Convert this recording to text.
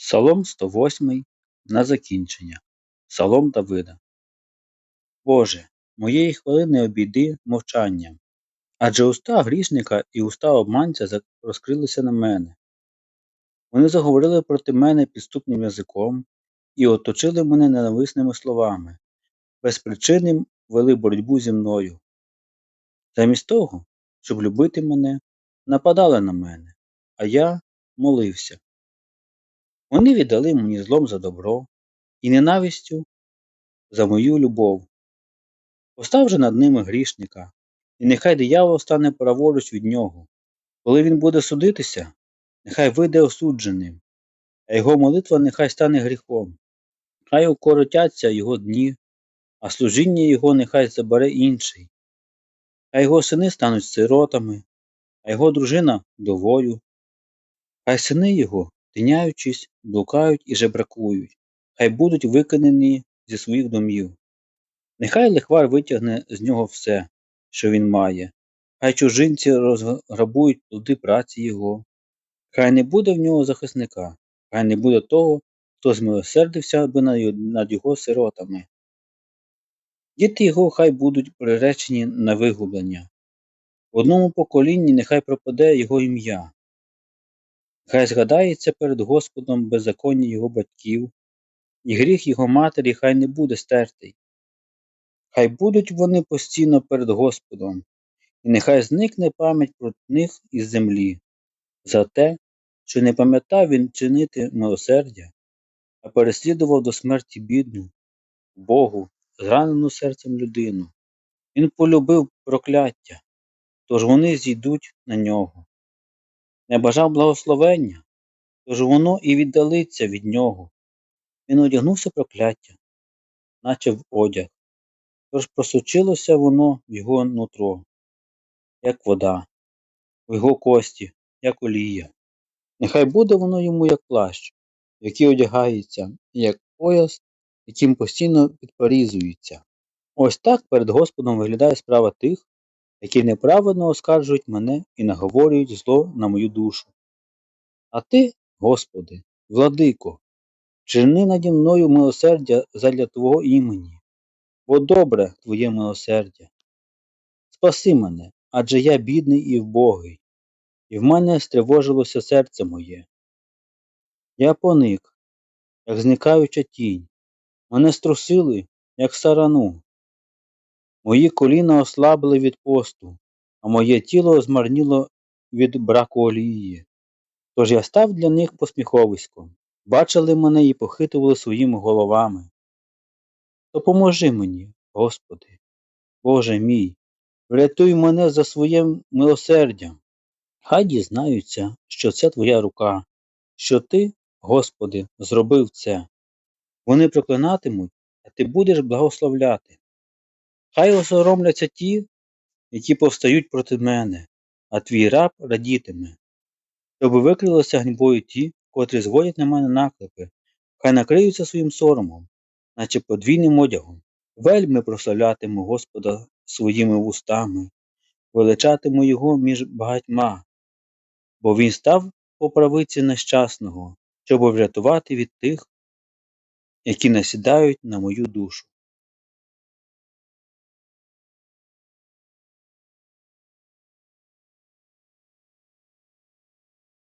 Псалом 108 на закінчення. Псалом Давида. Боже, моєї хвали не обійди мовчанням, адже уста грішника і уста обманця розкрилися на мене. Вони заговорили проти мене підступним язиком і оточили мене ненависними словами, без причини вели боротьбу зі мною. Замість того, щоб любити мене, нападали на мене, а я молився. Вони віддали мені злом за добро і ненавистю за мою любов. Постав же над ними грішника, і нехай диявол стане праворуч від нього. Коли він буде судитися, нехай вийде осудженим, а його молитва нехай стане гріхом, хай укоротяться його дні, а служіння його нехай забере інший, хай його сини стануть сиротами, а його дружина довою, хай сини його, тиняючись, блукають і жебракують, хай будуть викинені зі своїх домів. Нехай лихвар витягне з нього все, що він має, хай чужинці розграбують плоди праці його, хай не буде в нього захисника, хай не буде того, хто змилосердився би над його сиротами. Діти його хай будуть приречені на вигублення. В одному поколінні нехай пропаде його ім'я, хай згадається перед Господом беззаконня його батьків, і гріх його матері хай не буде стертий. Хай будуть вони постійно перед Господом, і нехай зникне пам'ять про них із землі, за те, що не пам'ятав він чинити милосердя, а переслідував до смерті бідну, Богу, зранену серцем людину. Він полюбив прокляття, тож вони зійдуть на нього. Не бажав благословення, тож воно і віддалиться від нього. Він одягнувся прокляття, наче в одяг. Тож просочилося воно в його нутро, як вода, в його кості, як олія. Нехай буде воно йому, як плащ, який одягається, як пояс, яким постійно підпорізується. Ось так перед Господом виглядає справа тих, які неправедно оскаржують мене і наговорюють зло на мою душу. А ти, Господи, владико, чини наді мною милосердя задля Твого імені бо добре твоє милосердя. Спаси мене, адже я бідний і вбогий, і в мене стривожилося серце моє. Я поник, як зникаюча тінь, мене струсили, як сарану. Мої коліна ослабли від посту, а моє тіло змарніло від браку олії. Тож я став для них посміховиськом, бачили мене і похитували своїми головами. Допоможи мені, Господи, Боже мій, врятуй мене за своїм милосердям. Хай дізнаються, що це Твоя рука, що Ти, Господи, зробив це. Вони проклинатимуть, а Ти будеш благословляти. Хай осоромляться ті, які повстають проти мене, а твій раб радітиме, щоб викрилися гнібою ті, котрі зводять на мене наклепи, хай накриються своїм соромом, наче подвійним одягом. Вельми прославлятиму Господа своїми вустами, величатиму Його між багатьма, бо Він став по правиці нещасного, щоб врятувати від тих, які насідають на мою душу.